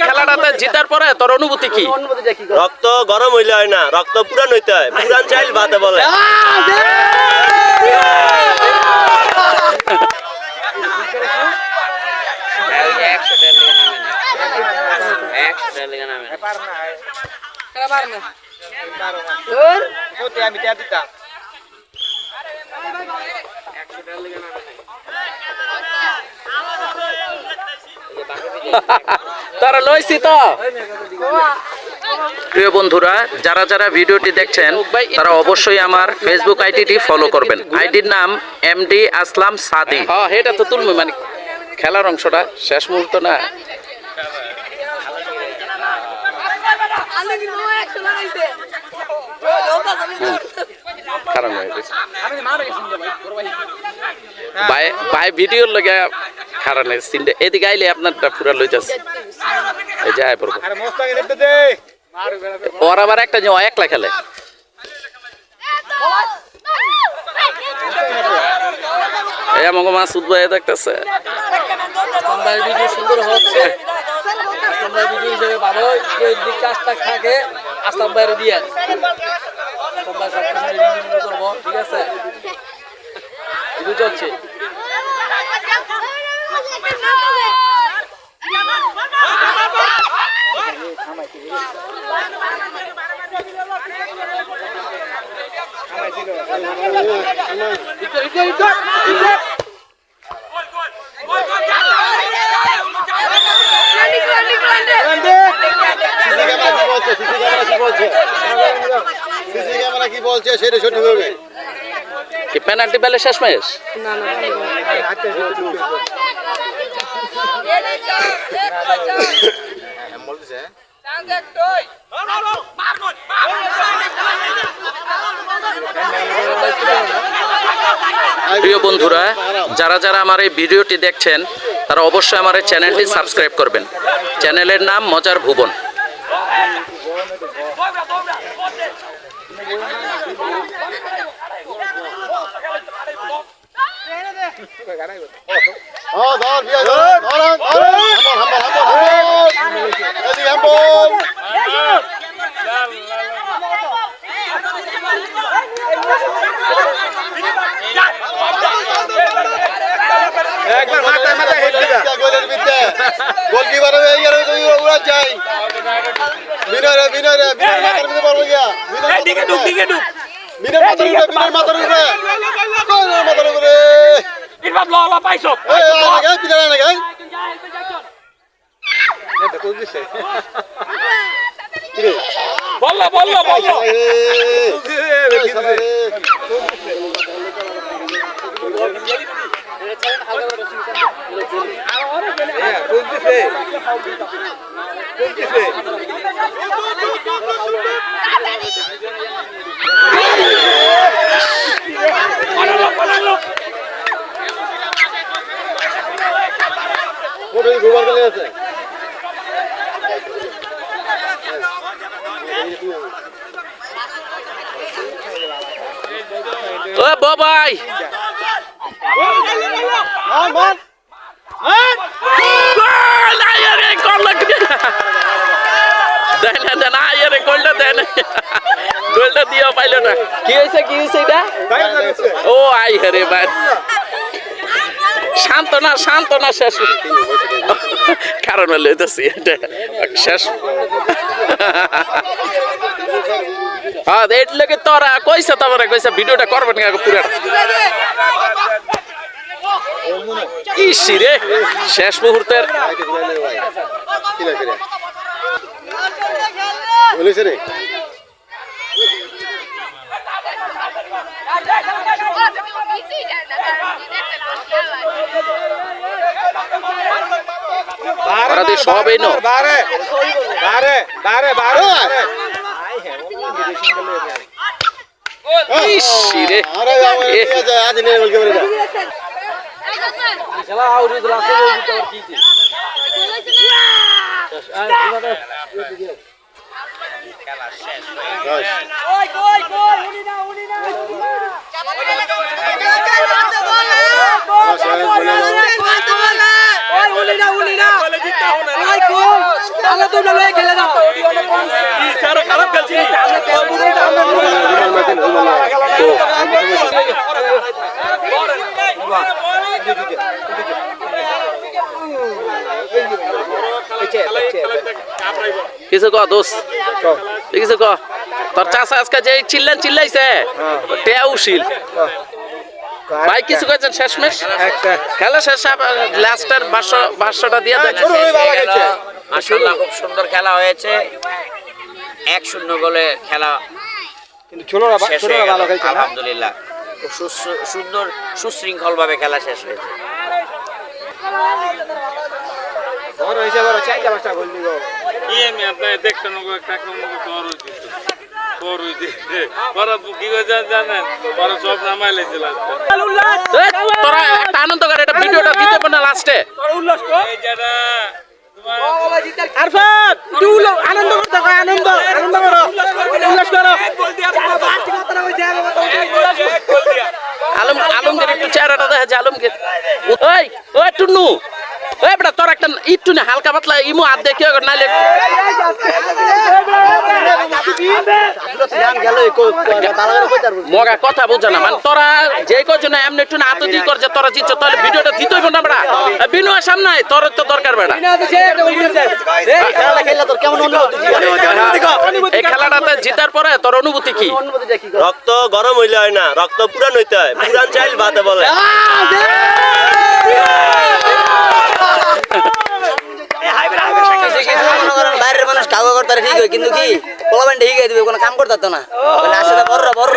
খেলাটাতে জিতার পরে তোর অনুভূতি কি? রক্ত গরম হইলে হয় না রক্ত পুরান হইতে হয়। পুরান চাইল বাতে বলে। তারা লইছি তো। প্রিয় বন্ধুরা যারা যারা ভিডিওটি দেখছেন তারা অবশ্যই আমার ফেসবুক আইডিটি ফলো করবেন। আইডির নাম এমডি আসলাম সাদি হ্যাঁ এটা তো তুলবে মানে খেলার অংশটা শেষ মুহূর্ত না। ভাই ভিডিওর লগে সিনটা এদিকে আইলে আপনারটা পুরা লইতাছে এই ওর আবার একটা যে একলা খেলে। এই আমাকে মাছ উদ্ভয় দেখতেছে। সুন্দর হচ্ছে হিসেবে ভালো কাজটা থাকে দিয়ে ঠিক আছে? চলছে। কি বলছে কি পেনাল্টি পেলে শেষ ম্যাচ প্রিয় বন্ধুরা, যারা যারা আমার এই ভিডিওটি দেখছেন, তারা অবশ্যই আমার এই চ্যানেলটি সাবস্ক্রাইব করবেন। চ্যানেলের নাম মজার ভুবন। ধর ধর ধর হাম্বল গোলকিপার এই আর উড়া যাই বিনয় রে বিনয় রে বিনয় মাথার ভিতরে পারব গিয়া বিনয় দিকে ঢুক দিকে ঢুক বিনয় মাথার উপরে বিনয় মাথার উপরে বিনয় মাথার উপরে ইরবাব ল ল পাইছো এই আয় না গাই বিনয় না গাই বললা বললা বললা গেলে আছে? ও বাবাই। মান মান গোল আয়ারে গোল লাগবে না আয়ারে গোলটা দেন গোলটা দিও পাইলো না কি হয়েছে কি হয়েছে এটা ও আই হরে ভাই শান্ত না শেষ। কারণ লইতেছি এটা শেষ হ্যাঁ এর লগে তোরা কইছে তোমরা কইছে ভিডিওটা করবেন না পুরা ইসি রে শেষ মুহূর্তের রে সবই নো বারে বারে বারে বারে আরে আমার এ। ঠিক আছে আজ নিয়ে বলকে বলে খেলা আউরি দিলা কিছু ক দোষ কিছু ক? তোর চাষা আজকে যে চিল্লেন চিল্লাইছে টেউশিল ভাই কিছু কয়েছেন শেষমেশ? খেলা শেষ লাস্টের দিয়ে দেন মাশাআল্লাহ খুব সুন্দর খেলা হয়েছে। এক শূন্য গোলে খেলা কিন্তু ছোটরা শেষ ছোটরা হয়ে গেল। ভালো খেলছে আলহামদুলিল্লাহ। খুব সুন্দর সুশৃঙ্খল ভাবে খেলা শেষ হয়েছে। আনন্দ করে এটা ভিডিওটা দিতে পারে না লাস্টে। আরফাত তুই আনন্দ করতে আনন্দ আনন্দ করো। উল্লাস করো। আলম আলমগীর একটু চেহারাটা দেখা যায় আলমগীর ওই ওই টুন্নু ওই বেটা তোর একটা একটু না হালকা পাতলা ইমু হাত দেখে নাইলে মগা কথা বুঝে না মানে তোরা যে কজন এমনি একটু না দিয়ে কর যে তোরা জিতছ তাহলে ভিডিওটা দিতে হইব না বেটা বিনয় সামনে তোর তো দরকার বেটা এই খেলাটাতে জিতার পরে তোর অনুভূতি কি? রক্ত গরম হইলে হয় না রক্ত পুরান হইতে হয় পুরান চাইল বাদে বলে। করতে ঠিক হয় কিন্তু কি? পোলাবেন ঠিক হয়ে দিবে কোনো কাম করতে না। বলে আসলে বড় বড়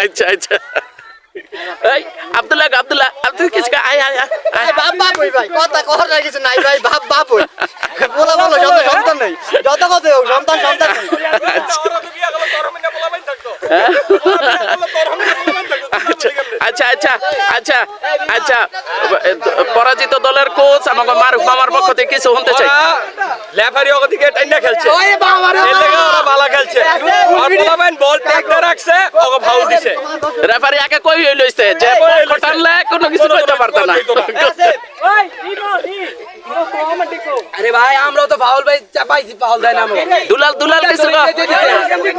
আচ্ছা আচ্ছা। এই আব্দুল্লাহ আব্দুল্লাহ আব্দুল কিছু আয় আয় আয়, বাপ বাপ হই ভাই কথা কথা কিছু নাই ভাই বাপ বাপ হই পোলা বলো সন্তান সন্তান নেই যত কথা হোক সন্তান সন্তান নেই। আচ্ছা। আচ্ছা আচ্ছা আচ্ছা আচ্ছা পরাজিত দলের কোচ আমাকে মারুফ মামার পক্ষ থেকে কিছু শুনতে চাই লেফারি ওকে দিকে টাইনা খেলছে এর লেগে ওরা ভালো খেলছে আর পোলাবেন বল ট্যাগটা রাখছে ওকে ফাউল দিছে রেফারি আগে কই হইলইছে যে পক্ষ টানলে কোনো কিছু কইতে পারত না আরে ভাই আমরা তো ফাউল ভাই চাপাইছি ফাউল দেয় না দুলাল দুলাল কিছু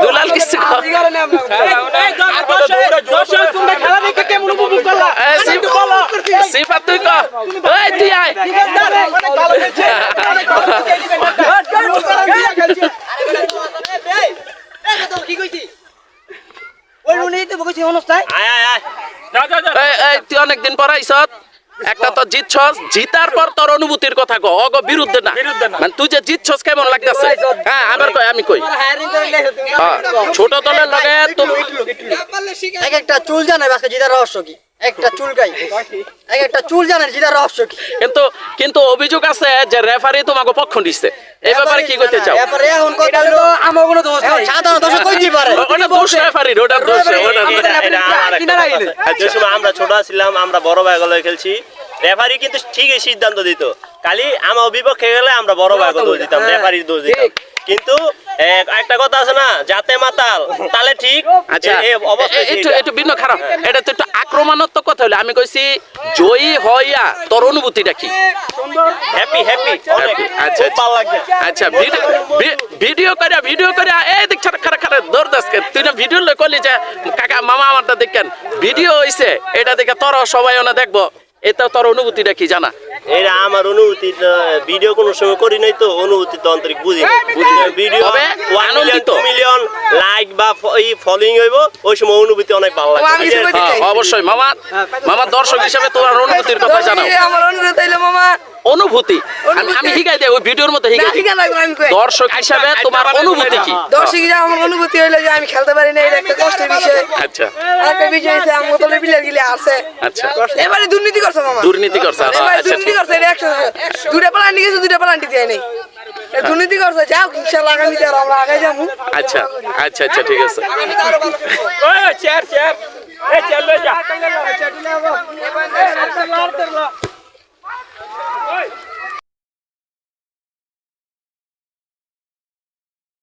দুলাল কিছু কর খেলা দেখে কেমন উপভোগ করলা এ, সিফ- সিফাত তুই কর এই তুই আয় তুই অনেকদিন পর আইছত একটা তো জিতছস জিতার পর তোর অনুভূতির কথা কো অগ বিরুদ্ধে না মানে তুই যে জিতছস কেমন লাগতেছে হ্যাঁ আবার কই আমি কই হ্যাঁ, ছোট দলের লগে তো এক একটা চুল জানে আজকে জিতার রহস্য কি একটা চুল গাই। এক একটা চুল জানে জিতার রহস্য কিন্তু কিন্তু অভিযোগ আছে যে রেফারি তোমাকে পক্ষ নিচ্ছে এই ব্যাপারে কি করতে চাও? এরপরে এখন কথা হলো আমার কোনো দোষ নাই। সাধারণ দর্শক কইতে পারে ওটা দোষ রেফারির ওটা দোষ ওটা দোষ। এটা- এটা আমার একটা কিনারা কথা। আইলে। যে সময় আমরা ছোট ছিলাম আমরা বড় ভাই গলে খেলছি। রেফারি কিন্তু ঠিকই সিদ্ধান্ত দিত। খালি আমার বিপক্ষে গেলে আমরা বড় ভাই দোষ দিতাম রেফারির দোষ দিতাম। কিন্তু একটা কথা আছে না যাতে মাতাল তাহলে ঠিক? আচ্ছা একটু একটু ভিন্ন খারাপ। এটা তো একটু আক্রমণাত্মক কথা হলো। আমি কইছি জয়ী হইয়া তোর অনুভূতিটা কি? হ্যাপি হ্যাপি আচ্ছা, ভালো লাগছে। আচ্ছা ভিডিও ভিডিও করে ভিডিও করে এই দেখ খারাপ খারাপ খারাপ দৌড় দাসকে তুই না ভিডিও লই করলি যে কাকা মামা আমারটা দেখেন। ভিডিও হইছে এটা দেখে তোর সবাই ওনা দেখব। এটা তোর অনুভূতিটা কি জানা? এটা আমার অনুভূতি ভিডিও কোনো সময় করি নাই তো অনুভূতি তো আন্তরিক বুঝি। ভিডিও মিলিয়ন আনন্দিত। মিলিয়ন লাইক বা এই ফলোইং হইব ওই সময় অনুভূতি অনেক ভালো লাগে হ্যাঁ, অবশ্যই। মামা মামা দর্শক হিসেবে তোমার অনুভূতির কথা জানাও। আমার অনুরোধ হইল মামা। অনুভূতি? আমি আমি হিগাই দেই ওই ভিডিওর মতো হিগাই আছে দর্শক হিসাবে তোমার অনুভূতি কি? দর্শক হিসেবে আমার অনুভূতি হইল যে আমি খেলতে পারি না এটা একটা কষ্টের বিষয়। আচ্ছা। একটা বিষয় হচ্ছে আমার দলের প্লেয়ার গিলে আছে আচ্ছা। এবারে দুর্নীতি করছে মামা দুর্নীতি করছে হ্যাঁ, এবারে আচ্ছা দুর্নীতি করছে এটা একশো দুটা প্লান্টি গেছে দুটা প্লান্টি দেয় নাই এ দুর্নীতি করছে যাও ইনশাল্লাহ আগামী আর আমরা আগে যাব আচ্ছা আচ্ছা আচ্ছা ঠিক আছে চেয়ার চেয়ার এই চেয়ার লই যা